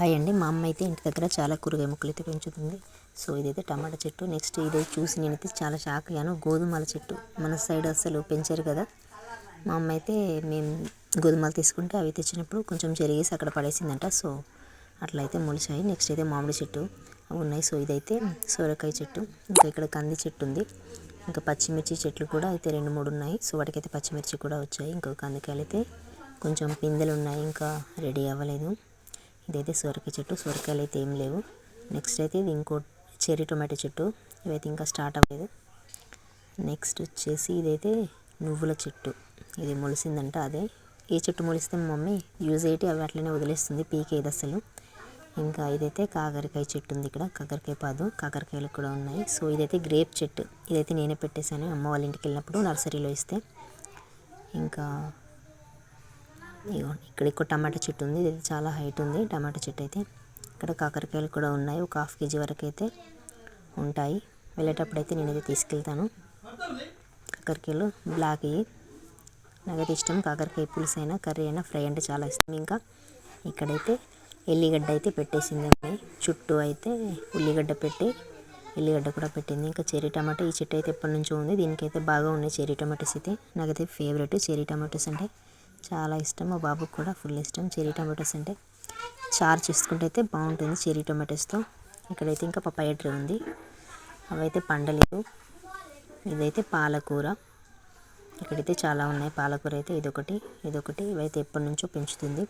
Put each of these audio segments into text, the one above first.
Hi అండి. మా అమ్మ అయితే ఇంటి దగ్గర చాలా కూరగాయ మొక్కలు అయితే పెంచుతుంది. సో ఇదైతే టమాటా చెట్టు. నెక్స్ట్ ఇదైతే చూసి నేనైతే చాలా షాక్ అయ్యాను. గోధుమల చెట్టు. మన సైడ్ అసలు పెంచారు కదా. మా అమ్మ అయితే మేము గోధుమలు తీసుకుంటే అవి తెచ్చినప్పుడు కొంచెం చెరిగేసి అక్కడ పడేసిందంట. సో అట్లా అయితే మొలిచాయి. నెక్స్ట్ అయితే మామిడి చెట్టు అవి ఉన్నాయి. సో ఇదైతే సోరకాయ చెట్టు. ఇంకా ఇక్కడ కంది చెట్టు ఉంది. ఇంకా పచ్చిమిర్చి చెట్లు కూడా అయితే రెండు మూడు ఉన్నాయి. సో వాటికైతే పచ్చిమిర్చి కూడా వచ్చాయి. ఇంకా కందికాయలు అయితే కొంచెం పిందెలు ఉన్నాయి. ఇంకా రెడీ అవ్వలేదు. ఇదైతే సొరకాయ చెట్టు. సొరకాయలు అయితే ఏం లేవు. నెక్స్ట్ అయితే ఇది ఇంకో చెర్రీ టొమాటో చెట్టు. ఇవైతే ఇంకా స్టార్ట్ అవ్వలేదు. నెక్స్ట్ వచ్చేసి ఇదైతే నువ్వుల చెట్టు. ఇది మొలిసిందంట అదే. ఏ చెట్టు మొలిస్తే మమ్మీ? యూజ్ అయ్యి అవి అట్లనే వదిలేస్తుంది. పీకేది అసలు. ఇంకా ఇదైతే కాకరకాయ చెట్టు ఉంది ఇక్కడ. కాకరకాయ పాదు. కాకరకాయలు కూడా ఉన్నాయి. సో ఇదైతే గ్రేప్ చెట్టు. ఇదైతే నేనే పెట్టేశాను. అమ్మ వాళ్ళ ఇంటికి వెళ్ళినప్పుడు నర్సరీలో ఇస్తే. ఇంకా ఇక్కడ ఎక్కువ టమాటా చెట్టు ఉంది. ఇది చాలా హైట్ ఉంది. టమాటా చెట్టు అయితే ఇక్కడ కాకరకాయలు కూడా ఉన్నాయి. ఒక హాఫ్ కేజీ వరకు అయితే ఉంటాయి. వెళ్ళేటప్పుడు అయితే నేనైతే తీసుకెళ్తాను. కాకరకాయలు బ్లాక్ ఇవి నాకైతే ఇష్టం కాకరకాయ పులుసు అయినా కర్రీ అయినా ఫ్రై అంటే చాలా ఇష్టం. ఇంకా ఇక్కడైతే ఎల్లిగడ్డ అయితే పెట్టేసింది అమ్మాయి చుట్టూ అయితే ఉల్లిగడ్డ పెట్టి ఎల్లిగడ్డ కూడా పెట్టింది. ఇంకా చెర్రీ టమాటో ఈ చెట్టు అయితే ఎప్పటి నుంచో ఉంది. దీనికైతే బాగా ఉన్నాయి చెర్రీ టమాటోస్ అయితే. నాకైతే ఫేవరెట్ చెర్రీ టమాటోస్ అంటే చాలా ఇష్టం. మా బాబుకి కూడా ఫుల్ ఇష్టం. చెరీ టమాటోస్ అంటే చారు చేసుకుంటే అయితే బాగుంటుంది చెరీ టమాటోస్తో. ఇక్కడైతే ఇంకా పప్పాయ ట్రీ ఉంది. అవైతే పండలేదు. ఇదైతే పాలకూర. ఇక్కడైతే చాలా ఉన్నాయి. పాలకూర అయితే ఇదొకటి ఇదొకటి. ఇవైతే ఎప్పటి నుంచో పెంచుతుంది.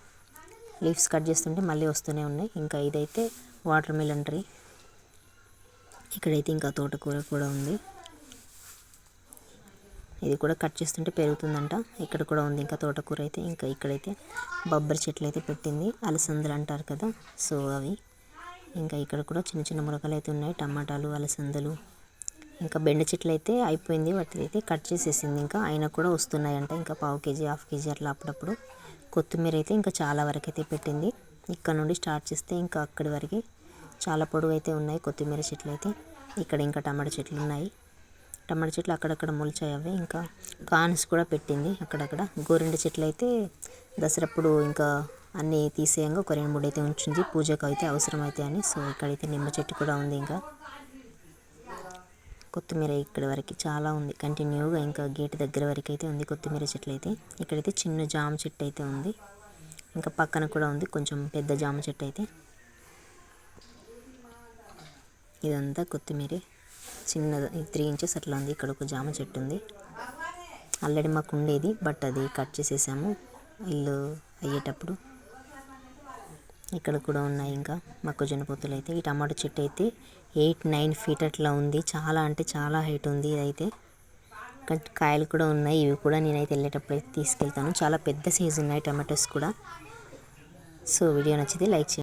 లీవ్స్ కట్ చేస్తుంటే మళ్ళీ వస్తూనే ఉన్నాయి. ఇంకా ఇదైతే వాటర్ మిలన్ ట్రీ. ఇక్కడైతే ఇంకా తోటకూర కూడా ఉంది. ఇది కూడా కట్ చేస్తుంటే పెరుగుతుందంట. ఇక్కడ కూడా ఉంది ఇంకా తోటకూర అయితే ఇంకా ఇక్కడైతే బొబ్బరి చెట్లు అయితే పెట్టింది. అలసందలు అంటారు కదా సో అవి. ఇంకా ఇక్కడ కూడా చిన్న చిన్న మురకలు అయితే ఉన్నాయి టమాటాలు అలసందలు. ఇంకా బెండ చెట్లు అయితే అయిపోయింది వాటి అయితే కట్ చేసేసింది. ఇంకా అయినా కూడా వస్తున్నాయంట ఇంకా పావు కేజీ హాఫ్ కేజీ అట్లా అప్పుడప్పుడు. కొత్తిమీర అయితే ఇంకా చాలా వరకు అయితే పెట్టింది. ఇక్కడ నుండి స్టార్ట్ చేస్తే ఇంకా అక్కడి వరకు చాలా పొడవు అయితే ఉన్నాయి కొత్తిమీర చెట్లు అయితే. ఇక్కడ ఇంకా టమాటా చెట్లు ఉన్నాయి. టమాటా చెట్లు అక్కడక్కడ మొలిచాయి అవి ఇంకా కాన్స్ కూడా పెట్టింది అక్కడక్కడ. గోరిండ చెట్లు అయితే దసరప్పుడు ఇంకా అన్నీ తీసేయంగా ఒక రెండు మూడు అయితే ఉంచింది. పూజకు అయితే అవసరం అయితే అని. సో ఇక్కడైతే నిమ్మ చెట్టు కూడా ఉంది ఇంకా. కొత్తిమీర ఇక్కడ వరకు చాలా ఉంది. కంటిన్యూగా ఇంకా గేట్ దగ్గర వరకు అయితే ఉంది కొత్తిమీర చెట్లు అయితే. ఇక్కడైతే చిన్న జామ చెట్టు అయితే ఉంది. ఇంకా పక్కన కూడా ఉంది కొంచెం పెద్ద జామ చెట్టు అయితే. ఇదంతా కొత్తిమీర. చిన్నది త్రీ ఇంచెస్ అట్లా ఉంది. ఇక్కడ ఒక జామ చెట్టు ఉంది. ఆల్రెడీ మాకు ఉండేది బట్ అది కట్ చేసేసాము. ఇల్లు అయ్యేటప్పుడు. ఇక్కడ కూడా ఉన్నాయి ఇంకా. మొక్కజొన్న పొత్తులు అయితే. ఈ టమాటో చెట్టు అయితే ఎయిట్ నైన్ ఫీట్ అట్లా ఉంది. చాలా అంటే చాలా హైట్ ఉంది ఇదైతే. కాయలు కూడా ఉన్నాయి. ఇవి కూడా నేనైతే వెళ్ళేటప్పుడు అయితే తీసుకెళ్తాను. చాలా పెద్ద సైజు ఉన్నాయి టమాటోస్ కూడా. సో వీడియో నచ్చితే లైక్ చేయండి.